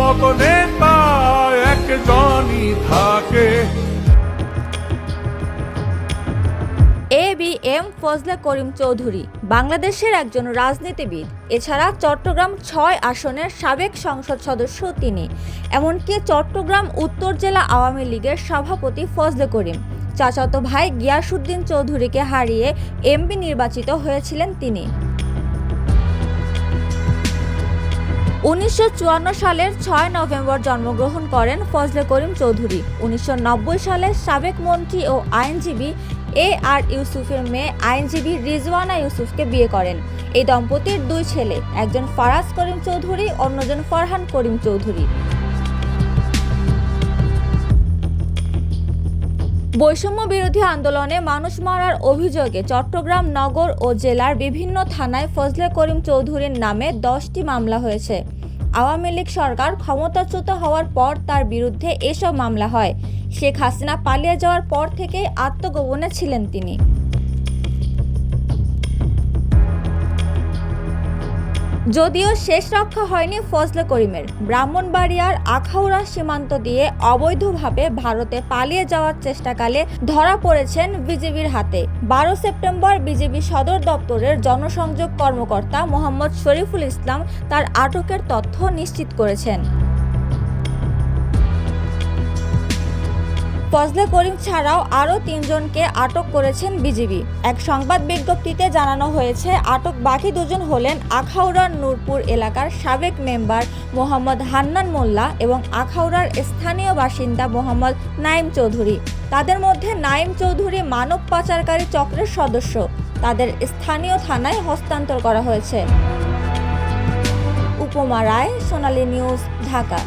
মতো থাকে। A B M Fazle Karim Chowdhury, বাংলাদেশের একজন রাজনীতিবিদ। এছাড়া চট্টগ্রাম ছয় আসনের সাবেক সংসদ সদস্য তিনি। এমনকি চট্টগ্রাম উত্তর জেলা আওয়ামী লীগের সভাপতি ফজলে করিম। চাচাতো ভাই গিয়াসুদ্দিন চৌধুরীকে হারিয়ে এমপি নির্বাচিত হয়েছিলেন তিনি। উনিশশো চুয়ান্ন সালের ছয় নভেম্বর জন্মগ্রহণ করেন ফজলে করিম চৌধুরী। উনিশশো নব্বই সালে সাবেক মন্ত্রী ও আইনজীবী এ আর ইউসুফের মেয়ে আইনজীবী রিজওয়ানা ইউসুফকে বিয়ে করেন। এই দম্পতির দুই ছেলে, একজন ফারাজ করিম চৌধুরী, অন্যজন ফরহান করিম চৌধুরী। বৈষম্য বিরোধী আন্দোলনে মানুষ মারার অভিযোগে চট্টগ্রাম নগর ও জেলার বিভিন্ন থানায় ফজলে করিম চৌধুরীর নামে দশটি মামলা হয়েছে। আওয়ামী লীগ সরকার ক্ষমতাচ্যুত হওয়ার পর তার বিরুদ্ধে এসব মামলা হয়। শেখ হাসিনা পালিয়ে যাওয়ার পর থেকেই আত্মগোপনে ছিলেন তিনি। যদিও শেষ রক্ষা হয়নি ফজলে করিমের। ব্রাহ্মণবাড়িয়ার আখাউড়া সীমান্ত দিয়ে অবৈধভাবে ভারতে পালিয়ে যাওয়ার চেষ্টাকালে ধরা পড়েছেন বিজেপির হাতে। বারো সেপ্টেম্বর বিজেপি সদর দপ্তরের জনসংযোগ কর্মকর্তা মোহাম্মদ শরীফুল ইসলাম তার আটকের তথ্য নিশ্চিত করেছেন। ফজলে করিম ছাড়াও আরও তিনজনকে আটক করেছেন বিজিবি। এক সংবাদ বিজ্ঞপ্তিতে জানানো হয়েছে, আটক বাকি দুজন হলেন আখাউড়ার নূরপুর এলাকার সাবেক মেম্বার মোহাম্মদ হান্নান মোল্লা এবং আখাউড়ার স্থানীয় বাসিন্দা মোহাম্মদ নাইম চৌধুরী। তাদের মধ্যে নাইম চৌধুরী মানব পাচারকারী চক্রের সদস্য। তাদের স্থানীয় থানায় হস্তান্তর করা হয়েছে। উপমা রায়, সোনালী নিউজ, ঢাকা।